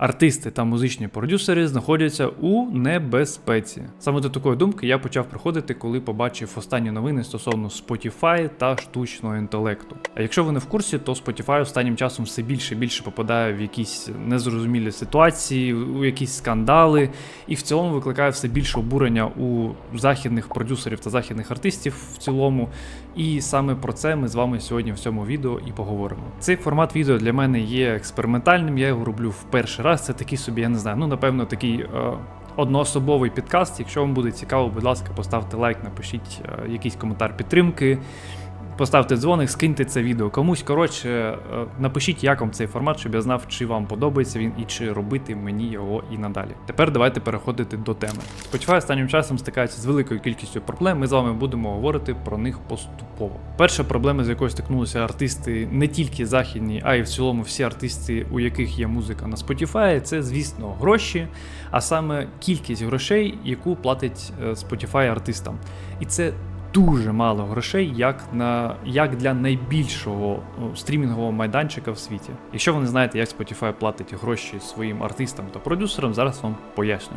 Артисти та музичні продюсери знаходяться у небезпеці. Саме до такої думки я почав приходити, коли побачив останні новини стосовно Spotify та штучного інтелекту. А якщо ви не в курсі, то Spotify останнім часом все більше і більше попадає в якісь незрозумілі ситуації, у якісь скандали, і в цілому викликає все більше обурення у західних продюсерів та західних артистів в цілому. І саме про це ми з вами сьогодні в цьому відео і поговоримо. Цей формат відео для мене є експериментальним, я його роблю в перший раз. Це такий собі, я не знаю, ну напевно, такий. Е- Одноособовий підкаст. Якщо вам буде цікаво, будь ласка, поставте лайк, напишіть е, якийсь коментар підтримки, поставте дзвоник, скиньте це відео комусь. Коротше, е, напишіть, як вам цей формат, щоб я знав, чи вам подобається він і чи робити мені його і надалі. Тепер давайте переходити до теми. Spotify останнім часом стикається з великою кількістю проблем. Ми з вами будемо говорити про них поступово. Перша проблема, з якою стикнулися артисти не тільки західні, а й в цілому всі артисти, у яких є музика на Spotify, це, звісно, гроші, а саме кількість грошей, яку платить е, Spotify артистам. І це дуже мало грошей, як на як для найбільшого стрімінгового майданчика в світі. Якщо ви не знаєте, як Spotify платить гроші своїм артистам та продюсерам, зараз вам поясню.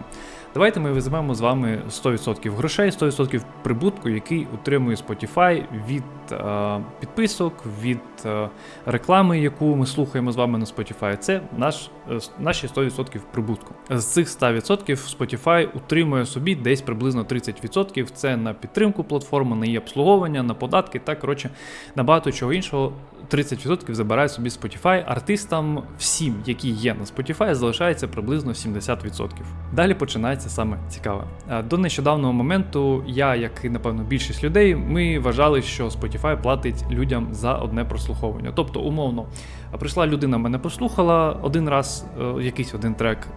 Давайте ми візьмемо з вами 100% грошей, 100% прибутку, який отримує Spotify від е, підписок, від е, реклами, яку ми слухаємо з вами на Spotify. Це наш, е, наші 100% прибутку. З цих 100% Spotify утримує собі десь приблизно 30%. Це на підтримку платформи, на її обслуговування, на податки та коротше на багато чого іншого. 30% забирає собі Spotify. Артистам всім, які є на Spotify, залишається приблизно 70%. Далі починається саме цікаве. Е, До нещодавнього моменту я, як і напевно більшість людей, ми вважали, що Spotify платить людям за одне прослуховування. Тобто, умовно, прийшла людина, мене послухала один раз, е, якийсь один трек.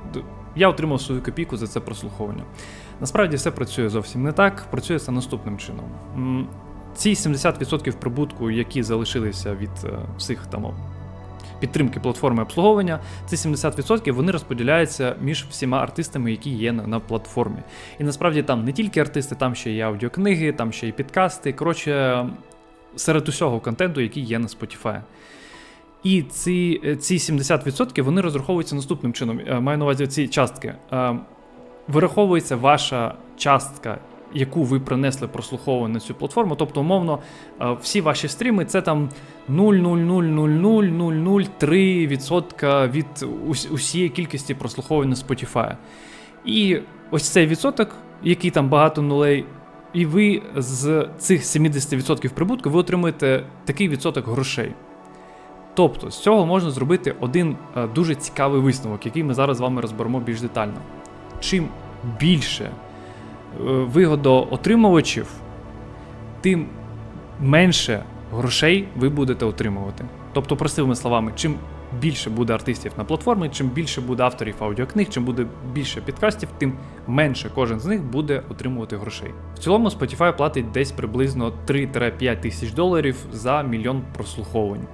Я отримав свою копійку за це прослуховування. Насправді все працює зовсім не так. Працює це наступним чином. Ці 70% прибутку, які залишилися від е, всіх там підтримки платформи обслуговування, ці 70% вони розподіляються між всіма артистами, які є на, платформі. І насправді там не тільки артисти, там ще є аудіокниги, там ще й підкасти. Коротше, серед усього контенту, який є на Spotify. І ці, е, ці 70% вони розраховуються наступним чином. Е, Маю на увазі ці частки. Вираховується ваша частка, яку ви принесли прослуховування на цю платформу. Тобто, умовно, е, всі ваші стріми це там 0,0000003% від усієї кількості прослуховувань на Spotify. І ось цей відсоток, який там багато нулей, і ви з цих 70% прибутку ви отримуєте такий відсоток грошей. Тобто з цього можна зробити один е, дуже цікавий висновок, який ми зараз з вами розберемо більш детально. Чим більше вигодоотримувачів, тим менше грошей ви будете отримувати. Тобто, простими словами, чим більше буде артистів на платформі, чим більше буде авторів аудіокниг, чим буде більше підкастів, тим менше кожен з них буде отримувати грошей. В цілому Spotify платить десь приблизно 3-5 тисяч доларів за мільйон прослуховувань.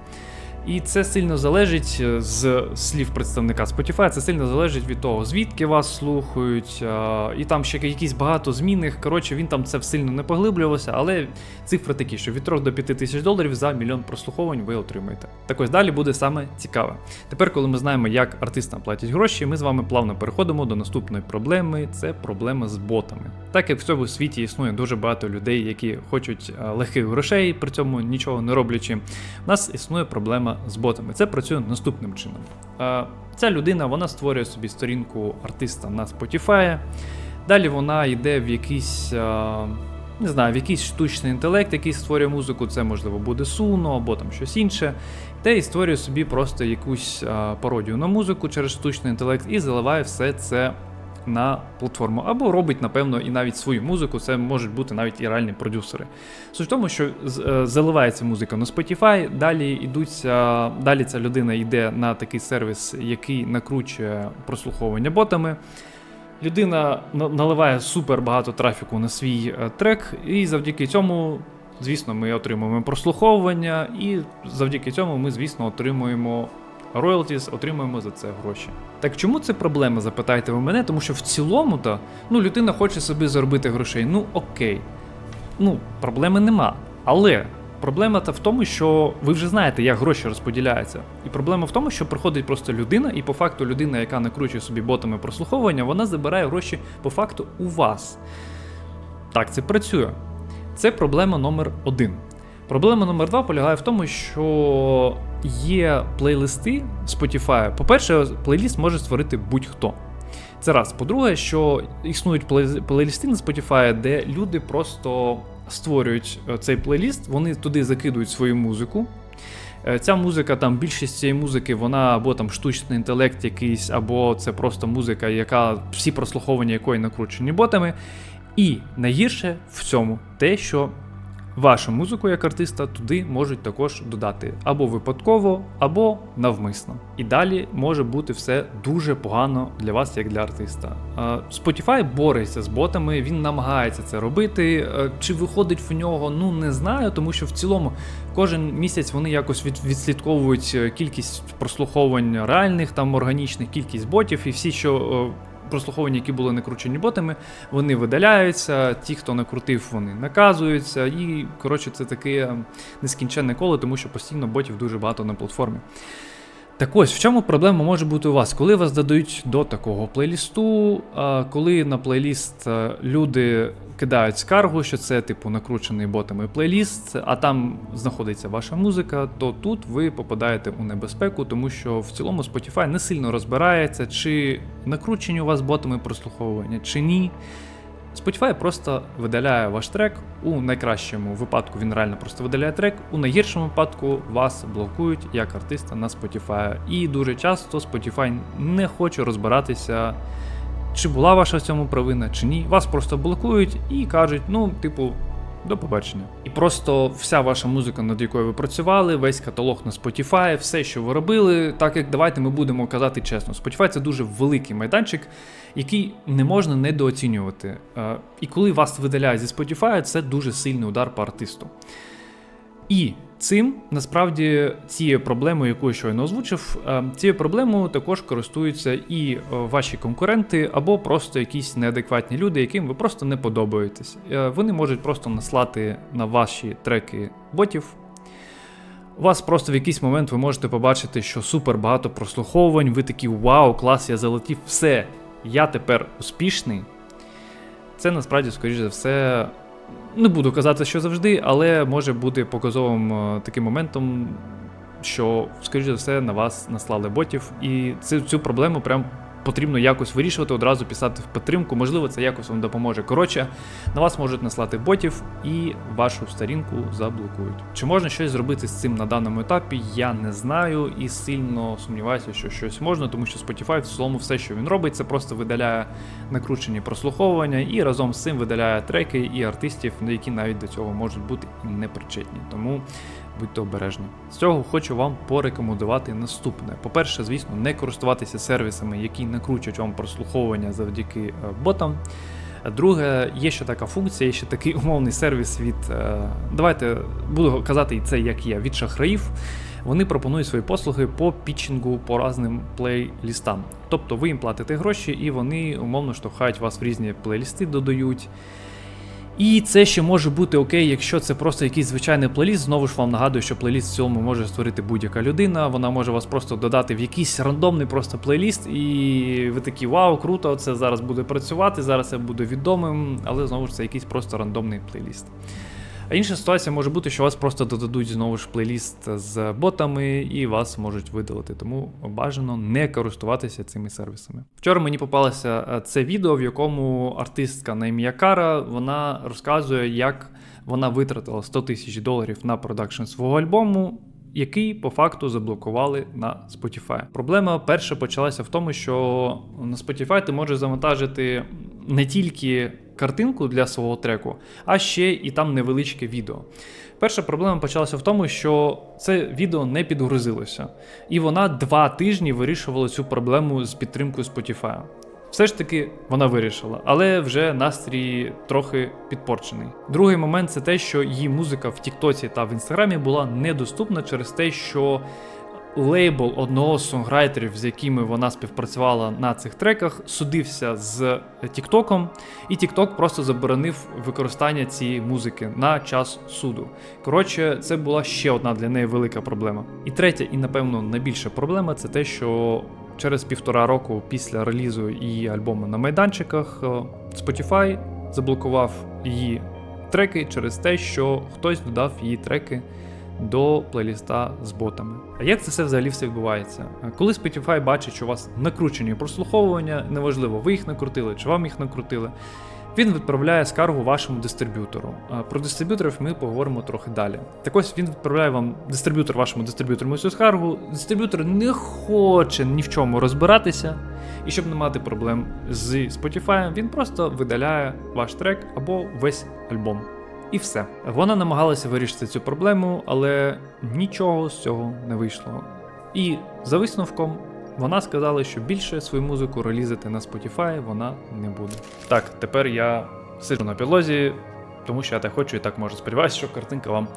І це сильно залежить е, з слів представника Spotify, це сильно залежить від того, звідки вас слухають, е, і там ще якісь багато змінних. Коротше, він там це сильно не поглиблювався, але цифри такі, що від 3 до 5 тисяч доларів за мільйон прослуховувань ви отримаєте. Так ось далі буде саме цікаве. Тепер, коли ми знаємо, як артистам платять гроші, ми з вами плавно переходимо до наступної проблеми: це проблема з ботами. Так як в цьому світі існує дуже багато людей, які хочуть е, легких грошей, при цьому нічого не роблячи, у нас існує проблема з ботами. Це працює наступним чином. Е, Ця людина вона створює собі сторінку артиста на Spotify. Далі вона йде в якийсь. е, Не знаю, в якийсь штучний інтелект, який створює музику, це можливо буде Suno або там щось інше, де і створює собі просто якусь е, пародію на музику через штучний інтелект і заливає все це на платформу. Або робить, напевно, і навіть свою музику, це можуть бути навіть і реальні продюсери. Суть в тому, що е, заливається музика на Spotify, далі йдуться, далі ця людина йде на такий сервіс, який накручує прослуховування ботами. Людина наливає супер багато трафіку на свій е, трек, і завдяки цьому, звісно, ми отримуємо прослуховування, і завдяки цьому ми, звісно, отримуємо royalties, отримуємо за це гроші. Так чому це проблема? Запитайте ви мене, тому що в цілому-то ну, людина хоче собі заробити грошей. Ну окей. Ну, проблеми нема. Але проблема та в тому, що ви вже знаєте, як гроші розподіляються. І проблема в тому, що приходить просто людина, і по факту людина, яка накручує собі ботами прослуховування, вона забирає гроші по факту у вас. Так це працює. Це проблема номер один. Проблема номер два полягає в тому, що є плейлисти Spotify. По-перше, плейліст може створити будь-хто. Це раз. По-друге, що існують плей- плейлісти на Spotify, де люди просто створюють е, цей плейліст, вони туди закидують свою музику. Е, Ця музика, там більшість цієї музики, вона або там штучний інтелект якийсь, або це просто музика, яка всі прослуховування якої накручені ботами. І найгірше в цьому те, що вашу музику як артиста туди можуть також додати або випадково, або навмисно. І далі може бути все дуже погано для вас, як для артиста. Е, Spotify бореться з ботами, він намагається це робити. Е, Чи виходить в нього, ну не знаю, тому що в цілому кожен місяць вони якось від, відслідковують е, кількість прослуховувань реальних, там органічних, кількість ботів, і всі, що. Прослуховування, які були накручені ботами, вони видаляються. Ті, хто накрутив, вони наказуються. І коротше, це таке е, нескінченне коло, тому що постійно ботів дуже багато на платформі. Так ось, в чому проблема може бути у вас? Коли вас додають до такого плейлісту, коли на плейліст е, люди кидають скаргу, що це типу накручений ботами плейліст, а там знаходиться ваша музика, то тут ви попадаєте у небезпеку, тому що в цілому Spotify не сильно розбирається, чи накручені у вас ботами прослуховування, чи ні. Spotify просто видаляє ваш трек. У найкращому випадку він реально просто видаляє трек. У найгіршому випадку вас блокують як артиста на Spotify. І дуже часто Spotify не хоче розбиратися, чи була ваша в цьому провина, чи ні. Вас просто блокують і кажуть, ну, типу. До побачення. І просто вся ваша музика, над якою ви працювали, весь каталог на Spotify, все, що ви робили, так як давайте ми будемо казати чесно. Spotify це дуже великий майданчик, який не можна недооцінювати. Е, І коли вас видаляють зі Spotify, це дуже сильний удар по артисту. І цим насправді цією проблемою, яку я щойно озвучив, е, цією проблемою також користуються і е, ваші конкуренти, або просто якісь неадекватні люди, яким ви просто не подобаєтесь. Е, Вони можуть просто наслати на ваші треки ботів. У вас просто в якийсь момент ви можете побачити, що супер багато прослуховувань, ви такі вау, клас, я залетів, все, я тепер успішний. Це насправді, скоріш за все, не буду казати, що завжди, але може бути показовим е, таким моментом, що, скоріш за все, на вас наслали ботів, і цю, цю проблему прям потрібно якось вирішувати, одразу писати в підтримку. Можливо, це якось вам допоможе. Коротше, на вас можуть наслати ботів і вашу сторінку заблокують. Чи можна щось зробити з цим на даному етапі? Я не знаю і сильно сумніваюся, що щось можна, тому що Spotify в цілому все, що він робить, це просто видаляє накручені прослуховування і разом з цим видаляє треки і артистів, які навіть до цього можуть бути і не причетні. Тому будьте обережні. З цього хочу вам порекомендувати наступне. По-перше, звісно, не користуватися сервісами, які накручують вам прослуховування завдяки е, ботам. Друге, є ще така функція, є ще такий умовний сервіс від. е, Давайте буду казати це як є, від шахраїв. Вони пропонують свої послуги по пітчингу по різним плейлістам. Тобто ви їм платите гроші, і вони умовно штовхають вас в різні плейлісти, додають. І це ще може бути окей, якщо це просто якийсь звичайний плейліст. Знову ж вам нагадую, що плейліст в цілому може створити будь-яка людина. Вона може вас просто додати в якийсь рандомний просто плейліст, і ви такі вау, круто, це зараз буде працювати, зараз я буду відомим, але знову ж це якийсь просто рандомний плейліст. А інша ситуація може бути, що вас просто додадуть знову ж плейліст з ботами і вас можуть видалити. Тому бажано не користуватися цими сервісами. Вчора мені попалося е, це відео, в якому артистка на ім'я Кара вона розказує, як вона витратила 100 тисяч доларів на продакшн свого альбому. Який по факту заблокували на Spotify. Проблема перша почалася в тому, що на Spotify ти можеш завантажити не тільки картинку для свого треку, а ще і там невеличке відео. Перша проблема почалася в тому, що це відео не підгрузилося, і вона два тижні вирішувала цю проблему з підтримкою Spotify. Все ж таки вона вирішила, але вже настрій трохи підпорчений. Другий момент це те, що її музика в Тіктоці та в Інстаграмі була недоступна через те, що лейбл одного з сонграйтерів, з якими вона співпрацювала на цих треках, судився з Тіктоком, і Тікток просто заборонив використання цієї музики на час суду. Коротше, це була ще одна для неї велика проблема. І третя, і напевно найбільша проблема це те, що через півтора року після релізу її альбому на майданчиках е, Spotify заблокував її треки через те, що хтось додав її треки до плейліста з ботами. А як це все взагалі все відбувається? Коли Spotify бачить, що у вас накручені прослуховування, неважливо, ви їх накрутили чи вам їх накрутили. Він відправляє скаргу вашому дистриб'ютору. Про дистриб'юторів ми поговоримо трохи далі. Так ось він відправляє вам дистриб'ютор вашому дистриб'ютору цю скаргу. Дистриб'ютор не хоче ні в чому розбиратися, і щоб не мати проблем з Spotify, він просто видаляє ваш трек або весь альбом. І все. Вона намагалася вирішити цю проблему, але нічого з цього не вийшло. І за висновком вона сказала, що більше свою музику релізити на Spotify вона не буде. Так, тепер я сиджу на підлозі, тому що я так хочу і так можу. Сподіваюся, що картинка вам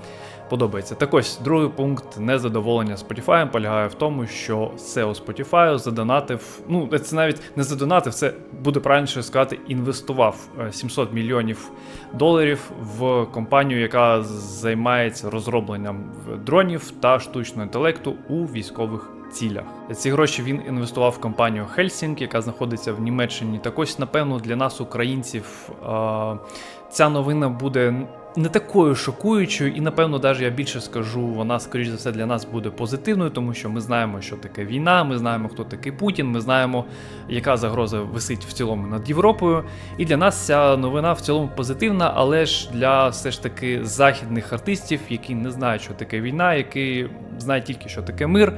подобається. Так ось, другий пункт незадоволення Spotify полягає в тому, що SEO Spotify задонатив. Ну, це навіть не задонатив, це буде правильніше сказати, інвестував е, 700 мільйонів доларів в компанію, яка займається розробленням дронів та штучного інтелекту у військових цілях. Ці гроші він інвестував в компанію Helsing, яка знаходиться в Німеччині. Так ось, напевно, для нас, українців, ця новина буде не такою шокуючою, і напевно, навіть я більше скажу, вона, скоріш за все, для нас буде позитивною, тому що ми знаємо, що таке війна, ми знаємо, хто такий Путін, ми знаємо, яка загроза висить в цілому над Європою. І для нас ця новина в цілому позитивна, але ж для все ж таки західних артистів, які не знають, що таке війна, які знають тільки, що таке мир.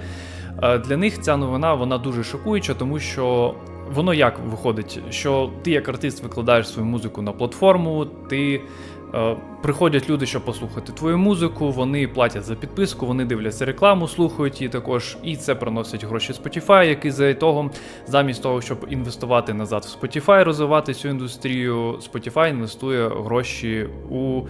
Е, Для них ця новина вона дуже шокуюча, тому що воно як виходить, що ти як артист викладаєш свою музику на платформу, ти. Е, Приходять люди, щоб послухати твою музику, вони платять за підписку, вони дивляться рекламу, слухають її також, і це приносить гроші Spotify, який за того, замість того, щоб інвестувати назад в Spotify, розвивати цю індустрію, Spotify інвестує гроші у е,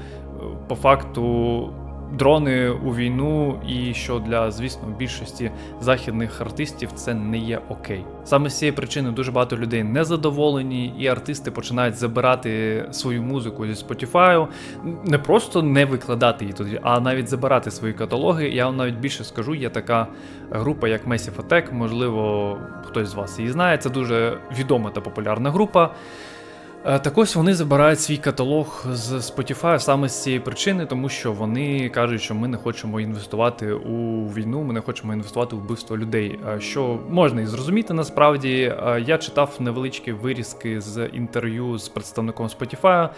по факту дрони у війну, і що для, звісно, більшості західних артистів це не є окей. Саме з цієї причини дуже багато людей незадоволені, і артисти починають забирати свою музику зі Spotify, не просто не викладати її туди, а навіть забирати свої каталоги. Я вам навіть більше скажу, є така група, як Massive Attack, можливо, хтось з вас її знає. Це дуже відома та популярна група. Е, Так ось вони забирають свій каталог з Spotify саме з цієї причини, тому що вони кажуть, що ми не хочемо інвестувати у війну, ми не хочемо інвестувати у вбивство людей. Е, Що можна і зрозуміти насправді. Е, Я читав невеличкі вирізки з інтерв'ю з представником Spotify,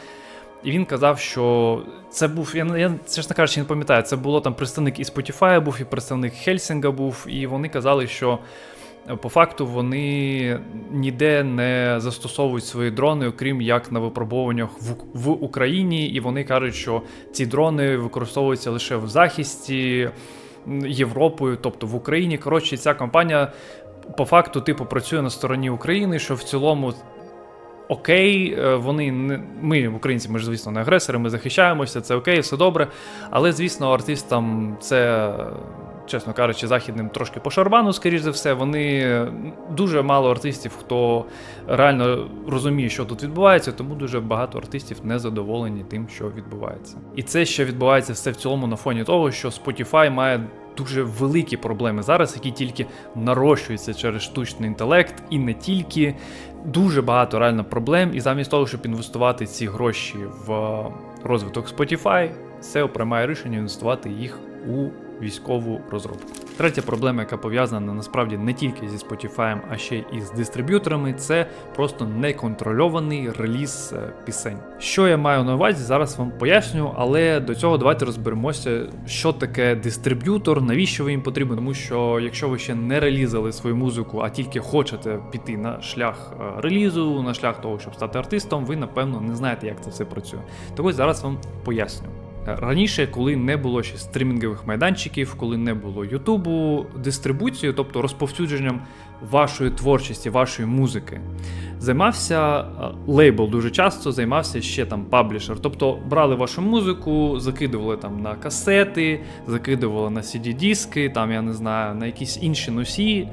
і він казав, що це був. Я, я чесно кажучи, не пам'ятаю, це було там представник і Spotify був, і представник Хельсінга був, і вони казали, що. По факту вони ніде не застосовують свої дрони, окрім як на випробуваннях в, в Україні, і вони кажуть, що ці дрони використовуються лише в захисті Європою, тобто в Україні. Коротше, ця компанія по факту типу працює на стороні України, що в цілому. Окей, е, вони не ми, українці, ми ж звісно не агресори, ми захищаємося, це окей, все добре. Але звісно, артистам це, чесно кажучи, західним трошки по шарбану, скоріш за все. Вони дуже мало артистів, хто реально розуміє, що тут відбувається, тому дуже багато артистів не задоволені тим, що відбувається. І це ще відбувається все в цілому на фоні того, що Spotify має. Дуже великі проблеми зараз, які тільки нарощуються через штучний інтелект, і не тільки дуже багато реально проблем. І замість того, щоб інвестувати ці гроші в розвиток Spotify, SEO приймає рішення інвестувати їх у військову розробку. Третя проблема, яка пов'язана насправді не тільки зі Spotify, а ще і з дистриб'юторами, це просто неконтрольований реліз е, пісень. Що я маю на увазі, зараз вам поясню, але до цього давайте розберемося, що таке дистриб'ютор, навіщо він потрібен, тому що якщо ви ще не релізали свою музику, а тільки хочете піти на шлях е, релізу, на шлях того, щоб стати артистом, ви напевно не знаєте, як це все працює. Ось зараз вам поясню. Е, Раніше, коли не було ще стрімінгових майданчиків, коли не було Ютубу, дистрибуцією, тобто розповсюдженням вашої творчості, вашої музики, займався е, лейбл дуже часто, займався ще там паблішер. Тобто брали вашу музику, закидували там на касети, закидували на CD-диски, там я не знаю, на якісь інші носії.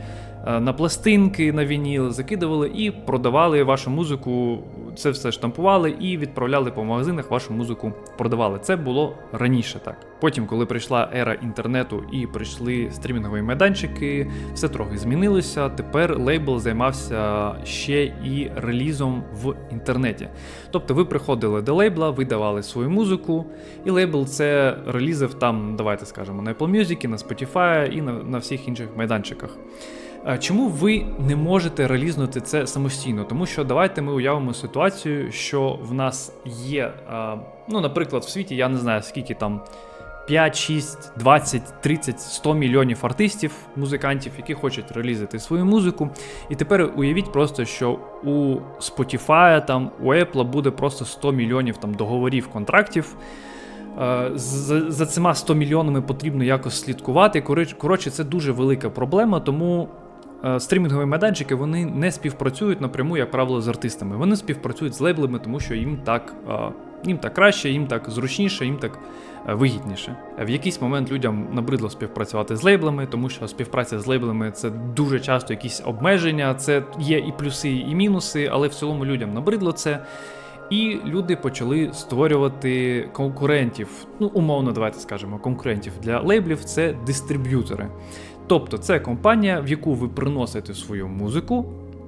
Е, На пластинки, на вініл закидували і продавали вашу музику. Це все штампували і відправляли по магазинах вашу музику продавали. Це було раніше так. Потім, коли прийшла ера інтернету і прийшли стрімінгові майданчики, все трохи змінилося. Тепер лейбл займався ще і релізом в інтернеті. Тобто ви приходили до лейбла, ви давали свою музику, і лейбл це релізив там, давайте скажемо, на Apple Music, на Spotify і на, на всіх інших майданчиках. Чому ви не можете релізнути це самостійно? Тому що давайте ми уявимо ситуацію, що в нас є, ну, наприклад, в світі я не знаю скільки там 5, 6, 20, 30, 100 мільйонів артистів, музикантів, які хочуть релізити свою музику. І тепер уявіть просто, що у Spotify, там, у Apple буде просто 100 мільйонів там, договорів, контрактів. За, за цими 100 мільйонами потрібно якось слідкувати. Коротше- це дуже велика проблема, тому стрімінгові майданчики вони не співпрацюють напряму, як правило, з артистами. Вони співпрацюють з лейблами, тому що їм так, е, їм так краще, їм так зручніше, їм так е, вигідніше. Е, В якийсь момент людям набридло співпрацювати з лейблами, тому що співпраця з лейблами це дуже часто якісь обмеження, це є і плюси, і мінуси, але в цілому людям набридло це. І люди почали створювати конкурентів. Ну, умовно, давайте скажемо, конкурентів для лейблів це дистриб'ютори. Тобто, це компанія, в яку ви приносите свою музику,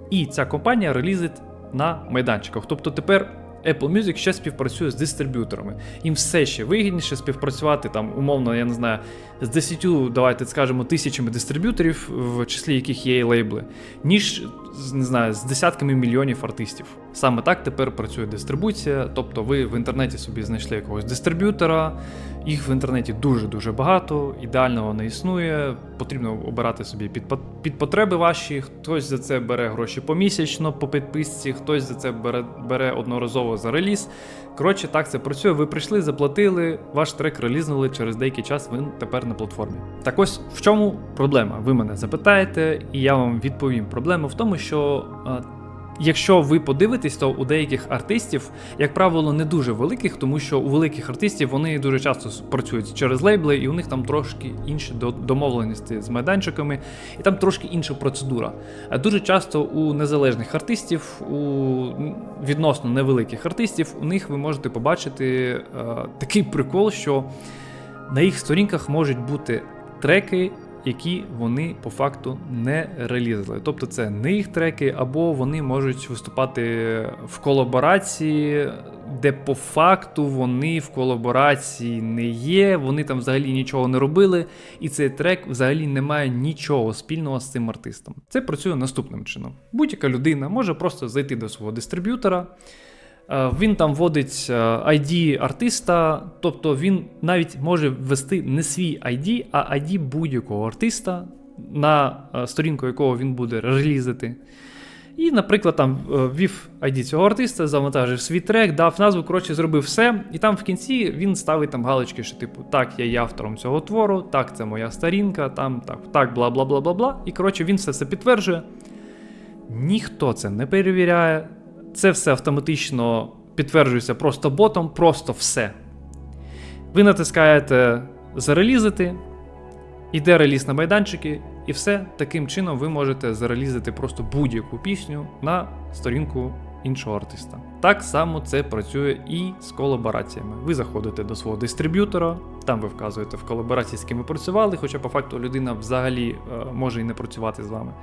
і ця компанія релізить на майданчиках. Тобто тепер Apple Music ще співпрацює з дистриб'юторами. Їм все ще вигідніше співпрацювати там, умовно, я не знаю, з 10, давайте скажемо, тисячами дистриб'юторів, в числі яких є і лейбли, ніж не знаю, з десятками мільйонів артистів. Саме так тепер працює дистрибуція. Тобто ви в інтернеті собі знайшли якогось дистриб'ютора, їх в інтернеті дуже-дуже багато, ідеального не існує. Потрібно обирати собі під, під потреби ваші. Хтось за це бере гроші помісячно по підписці, хтось за це бере, бере одноразово за реліз. Коротше, так це працює. Ви прийшли, заплатили, ваш трек релізнули через деякий час. Він тепер на платформі. Так ось в чому проблема? Ви мене запитаєте, і я вам відповім. Проблема в тому, що. е, Якщо ви подивитесь, то у деяких артистів, як правило, не дуже великих, тому що у великих артистів вони дуже часто працюють через лейбли, і у них там трошки інші домовленості з майданчиками, і там трошки інша процедура. А дуже часто у незалежних артистів, у відносно невеликих артистів, у них ви можете побачити е, такий прикол, що на їх сторінках можуть бути треки, які вони по факту не релізали. Тобто це не їх треки, або вони можуть виступати в колаборації, де по факту вони в колаборації не є, вони там взагалі нічого не робили, і цей трек взагалі не має нічого спільного з цим артистом. Це працює наступним чином. Будь-яка людина може просто зайти до свого дистриб'ютора. Е, Він там вводить е, ID артиста, тобто він навіть може ввести не свій ID, а ID будь-якого артиста, на е, сторінку якого він буде релізити. І, наприклад, там ввів ID цього артиста, завантажив свій трек, дав назву, коротше, зробив все. І там в кінці він ставить там галочки, що типу, так, я є автором цього твору, так, це моя сторінка, там так, так, бла бла бла бла бла. І коротше, він все це підтверджує. Ніхто це не перевіряє. Це все автоматично підтверджується просто ботом, просто все. Ви натискаєте зарелізити, іде реліз на майданчики, і все таким чином ви можете зарелізити просто будь-яку пісню на сторінку іншого артиста. Так само це працює і з колабораціями. Ви заходите до свого дистриб'ютора, там ви вказуєте в колаборації, з ким ви працювали, хоча по факту людина взагалі е, може і не працювати з вами.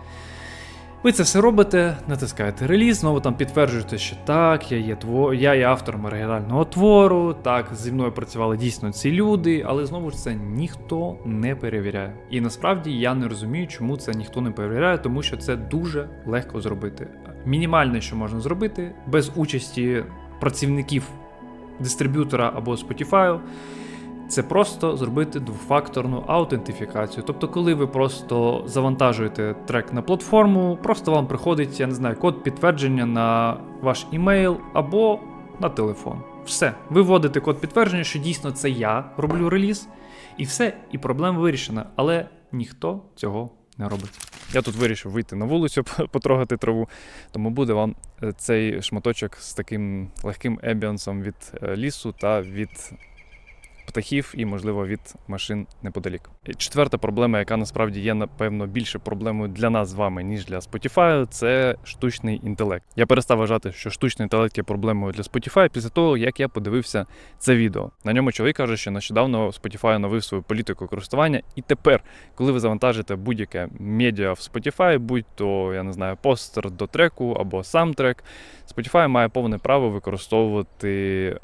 Ви це все робите, натискаєте реліз, знову там підтверджуєте, що так, я є тво... я є автором оригінального твору, так, зі мною працювали дійсно ці люди, але знову ж це ніхто не перевіряє. І насправді я не розумію, чому це ніхто не перевіряє, тому що це дуже легко зробити. Мінімальне, що можна зробити, без участі працівників дистриб'ютора або Spotify, це просто зробити двофакторну аутентифікацію. Тобто, коли ви просто завантажуєте трек на платформу, просто вам приходить, я не знаю, код підтвердження на ваш імейл, або на телефон. Все. Ви вводите код підтвердження, що дійсно це я роблю реліз, і все, і проблема вирішена. Але ніхто цього не робить. Я тут вирішив вийти на вулицю, потрогати траву, тому буде вам е, цей шматочок з таким легким ембіансом від е, лісу та від птахів і, можливо, від машин неподалік. Четверта проблема, яка насправді є, напевно, більше проблемою для нас з вами, ніж для Spotify, це штучний інтелект. Я перестав вважати, що штучний інтелект є проблемою для Spotify після того, як я подивився це відео. На ньому чоловік каже, що нещодавно Spotify оновив свою політику користування, і тепер, коли ви завантажите будь-яке медіа в Spotify, будь то я не знаю, постер до треку або сам трек, Spotify має повне право використовувати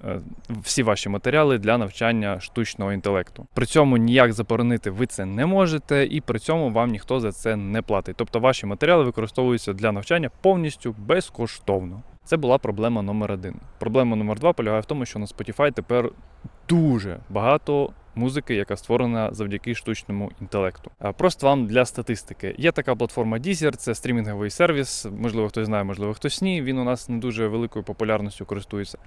е, всі ваші матеріали для навчання штучного інтелекту. При цьому ніяк заборонити ви це не можете, і при цьому вам ніхто за це не платить. Тобто ваші матеріали використовуються для навчання повністю безкоштовно. Це була проблема номер один. Проблема номер два полягає в тому, що на Spotify тепер дуже багато музики, яка створена завдяки штучному інтелекту. А Просто вам для статистики. Є така платформа Deezer, це стрімінговий сервіс. Можливо, хтось знає, можливо, хтось ні. Він у нас не дуже великою популярністю користується.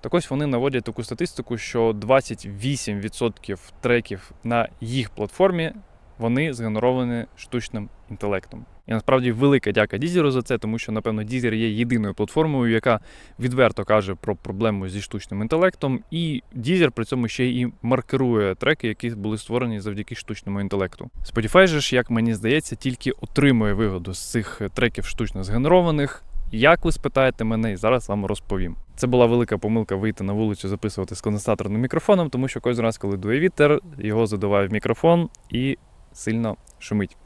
Так ось вони наводять таку статистику, що 28% треків на їх платформі вони згенеровані штучним інтелектом. І насправді велика дяка Дізеру за це, тому що, напевно, Дізер є єдиною платформою, яка відверто каже про проблему зі штучним інтелектом, і Дізер при цьому ще і маркерує треки, які були створені завдяки штучному інтелекту. Spotify же ж, як мені здається, тільки отримує вигоду з цих треків штучно згенерованих. Як ви спитаєте мене, і зараз вам розповім. Це була велика помилка вийти на вулицю, записувати з конденсаторним мікрофоном, тому що кожен раз, коли дує вітер, його задуває в мікрофон і сильно шумить.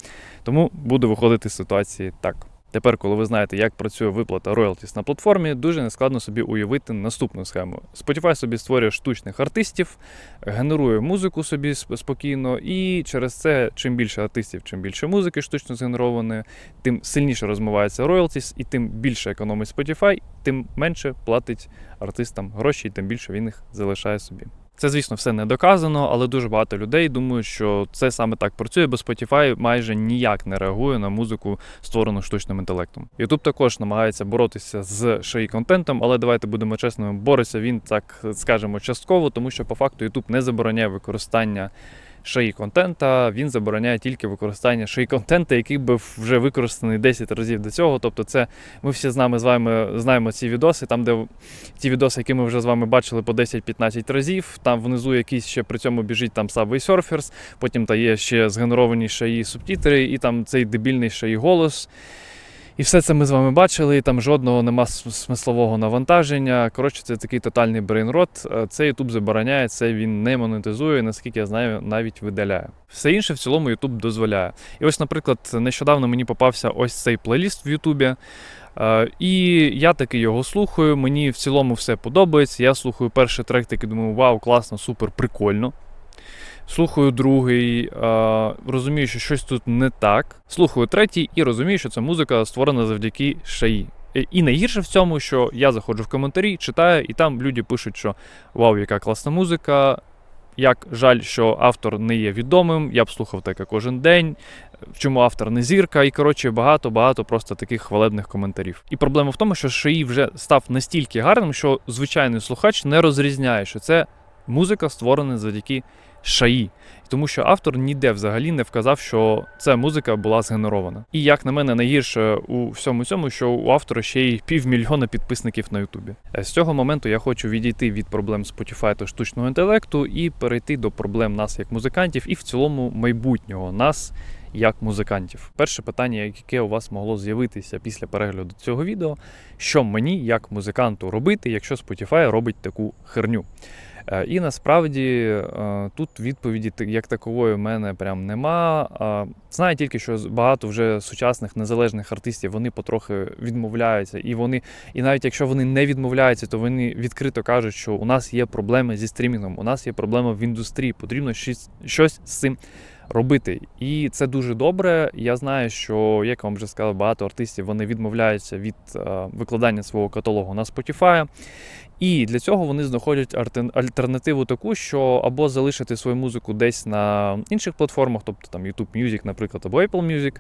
Тому буду виходити з ситуації так. Тепер, коли ви знаєте, як працює виплата роялтіс на платформі, дуже нескладно собі уявити наступну схему. Spotify собі створює штучних артистів, генерує музику собі спокійно, і через це чим більше артистів, чим більше музики штучно згенерованої, тим сильніше розмивається роялтіс, і тим більше економить Spotify, тим менше платить артистам гроші, і тим більше він їх залишає собі. Це, звісно, все не доказано, але дуже багато людей думають, що це саме так працює, бо Spotify майже ніяк не реагує на музику, створену штучним інтелектом. YouTube також намагається боротися з шиї контентом, але давайте будемо чесними, бореться він так скажемо частково, тому що по факту YouTube не забороняє використання шиї контента, він забороняє тільки використання шиї контента, який був вже використаний 10 разів до цього. Тобто, це ми всі з нами з вами знаємо ці відоси, там, де ті відоси, які ми вже з вами бачили по 10-15 разів. Там внизу якийсь ще при цьому біжить там Subway Surfers, потім та є ще згенеровані шаї субтітри, і там цей дебільний шаї голос. І все це ми з вами бачили, і там жодного нема смислового навантаження. Коротше, це такий тотальний брейнрот. Це YouTube забороняє, це він не монетизує, наскільки я знаю, навіть видаляє. Все інше в цілому YouTube дозволяє. І ось, наприклад, нещодавно мені попався ось цей плейліст в YouTube. Е, І я таки його слухаю. Мені в цілому все подобається. Я слухаю перший трек, такий думаю, вау, класно, супер, прикольно. Слухаю другий, розумію, що щось тут не так. Слухаю третій і розумію, що ця музика створена завдяки шаї. Е, І найгірше в цьому, що я заходжу в коментарі, читаю, і там люди пишуть, що вау, яка класна музика. Як жаль, що автор не є відомим, я б слухав таке кожен день. Чому автор не зірка? І коротше, багато-багато просто таких хвалебних коментарів. І проблема в тому, що шиї вже став настільки гарним, що звичайний слухач не розрізняє, що це музика створена завдяки шаї. Тому що автор ніде взагалі не вказав, що ця музика була згенерована. І як на мене, найгірше у всьому цьому, що у автора ще й півмільйона підписників на Ютубі. Е, З цього моменту я хочу відійти від проблем Spotify та штучного інтелекту і перейти до проблем нас як музикантів, і в цілому майбутнього нас. Як музикантів, перше питання, яке у вас могло з'явитися після перегляду цього відео, що мені як музиканту робити, якщо Spotify робить таку херню? Е, І насправді е, тут відповіді як такової в мене прям нема. Знаю тільки, що багато вже сучасних незалежних артистів вони потрохи відмовляються, і вони, і навіть якщо вони не відмовляються, то вони відкрито кажуть, що у нас є проблеми зі стрімінгом, у нас є проблеми в індустрії, потрібно щось, щось з цим робити. І це дуже добре. Я знаю, що, як вам вже сказав, багато артистів вони відмовляються від е, викладання свого каталогу на Spotify. І для цього вони знаходять альтернативу таку, що або залишити свою музику десь на інших платформах, тобто там YouTube Music, наприклад, або Apple Music,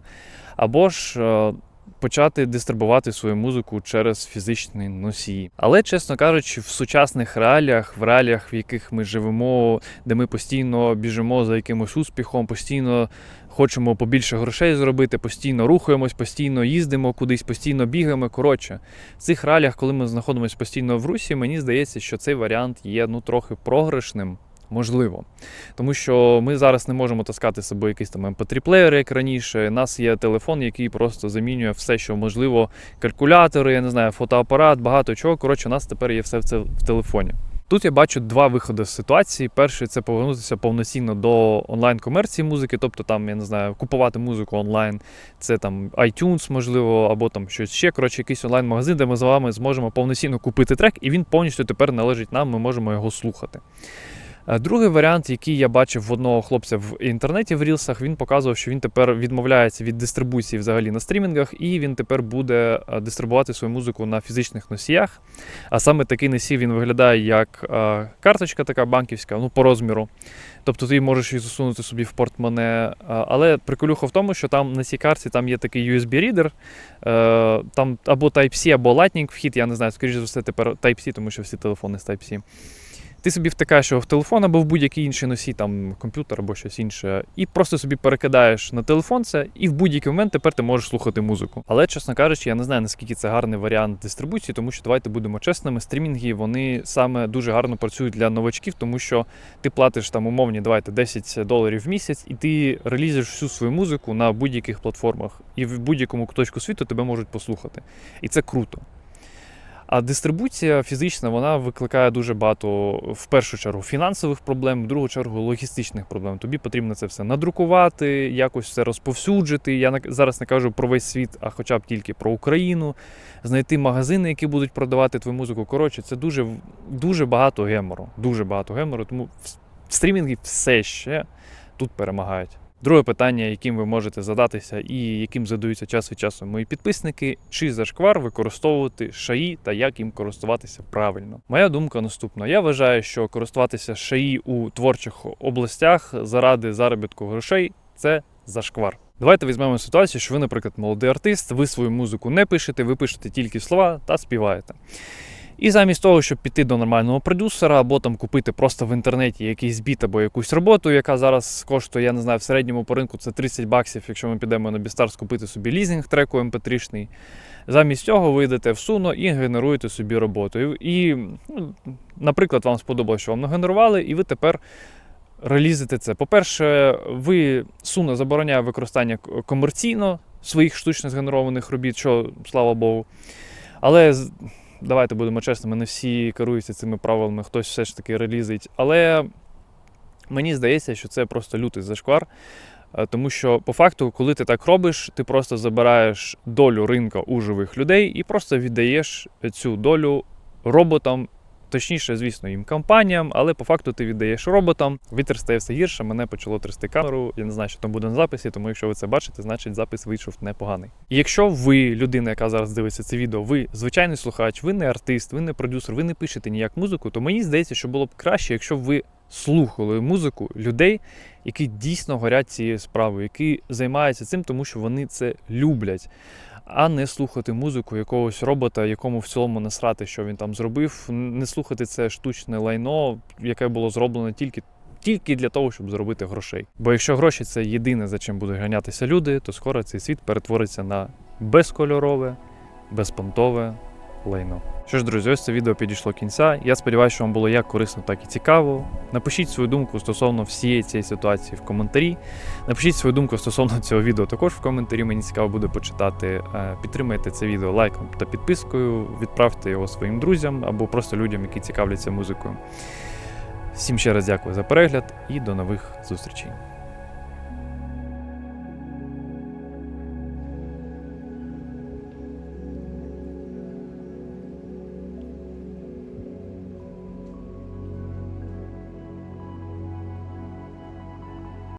або ж е, почати дистрибувати свою музику через фізичний носій. Але, чесно кажучи, в сучасних реаліях, в реаліях, в яких ми живемо, де ми постійно біжимо за якимось успіхом, постійно хочемо побільше грошей зробити, постійно рухаємось, постійно їздимо кудись, постійно бігаємо. Коротше, в цих реаліях, коли ми знаходимося постійно в русі, мені здається, що цей варіант є ну трохи програшним. Можливо, тому що ми зараз не можемо таскати з собою якийсь там mp 3 плеєр як раніше. У нас є телефон, який просто замінює все, що можливо, калькулятори, я не знаю, фотоапарат, багато чого. Коротше, у нас тепер є все це в телефоні. Тут я бачу два виходи з ситуації. Перший це повернутися повноцінно до онлайн-комерції музики, тобто там, я не знаю, купувати музику онлайн, це там iTunes, можливо, або там щось ще. Коротше, якийсь онлайн-магазин, де ми з вами зможемо повноцінно купити трек, і він повністю тепер належить нам, ми можемо його слухати. Е, Другий варіант, який я бачив в одного хлопця в інтернеті в Рілсах, він показував, що він тепер відмовляється від дистрибуції взагалі на стрімінгах, і він тепер буде е, дистрибувати свою музику на фізичних носіях. А саме такий носій він виглядає як е, карточка така банківська, ну по розміру. Тобто ти можеш її засунути собі в портмоне. Але приколюха в тому, що там на цій карті там є такий USB-рідер, там або Type-C, або Lightning вхід, я не знаю, скоріш за все, тепер Type-C, тому що всі телефони з Type-C. Ти собі втикаєш його в телефон або в будь-який інший носій, там комп'ютер або щось інше, і просто собі перекидаєш на телефон це, і в будь-який момент тепер ти можеш слухати музику. Але, чесно кажучи, я не знаю, наскільки це гарний варіант дистрибуції, тому що давайте будемо чесними, стрімінги вони саме дуже гарно працюють для новачків, тому що ти платиш там умовні, давайте 10 доларів в місяць, і ти релізиш всю свою музику на будь-яких платформах, і в будь-якому куточку світу тебе можуть послухати. І це круто. А дистрибуція фізична вона викликає дуже багато, в першу чергу, фінансових проблем, в другу чергу логістичних проблем. Тобі потрібно це все надрукувати, якось все розповсюджити. Я зараз не кажу про весь світ, а хоча б тільки про Україну, знайти магазини, які будуть продавати твою музику. Коротше, це дуже, дуже багато гемору. Дуже багато гемору. Тому стрімінги все ще тут перемагають. Друге питання, яким ви можете задатися і яким задаються час від часу мої підписники, чи зашквар використовувати шаї та як їм користуватися правильно. Моя думка наступна: я вважаю, що користуватися шаї у творчих областях заради заробітку грошей це зашквар. Давайте візьмемо ситуацію, що ви, наприклад, молодий артист, ви свою музику не пишете, ви пишете тільки слова та співаєте. І замість того, щоб піти до нормального продюсера або там купити просто в інтернеті якийсь біт або якусь роботу, яка зараз коштує, я не знаю, в середньому по ринку це 30 баксів, якщо ми підемо на Бістарс купити собі лізинг треку MP3-шний. Замість цього ви йдете в суно і генеруєте собі роботу. І, ну, наприклад, вам сподобалося, що вам нагенерували, і ви тепер релізите це. По-перше, ви суно забороняє використання комерційно своїх штучно згенерованих робіт, що слава Богу. Але давайте будемо чесними, не всі керуються цими правилами, хтось все ж таки релізить. Але мені здається, що це просто лютий зашквар. Е, Тому що по факту, коли ти так робиш, ти просто забираєш долю ринка у живих людей і просто віддаєш цю долю роботам. Точніше, звісно, їм компаніям, але по факту ти віддаєш роботам. Вітер стає все гірше. Мене почало трясти камеру. Я не знаю, що там буде на записі, тому якщо ви це бачите, значить запис вийшов непоганий. І якщо ви, людина, яка зараз дивиться це відео, ви звичайний слухач, ви не артист, ви не продюсер, ви не пишете ніяк музику, то мені здається, що було б краще, якщо ви слухали музику людей, які дійсно горять цією справою, які займаються цим, тому що вони це люблять. А не слухати музику якогось робота, якому в цілому насрати, що він там зробив, не слухати це штучне лайно, яке було зроблено тільки, тільки для того, щоб заробити грошей. Бо якщо гроші це єдине, за чим будуть ганятися люди, то скоро цей світ перетвориться на безкольорове, безпонтове лайно. Що ж, друзі, ось це відео підійшло кінця. Я сподіваюся, що вам було як корисно, так і цікаво. Напишіть свою думку стосовно всієї цієї ситуації в коментарі. Напишіть свою думку стосовно цього відео також в коментарі. Мені цікаво буде почитати. Е, Підтримайте це відео лайком та підпискою, відправте його своїм друзям або просто людям, які цікавляться музикою. Всім ще раз дякую за перегляд і до нових зустрічей.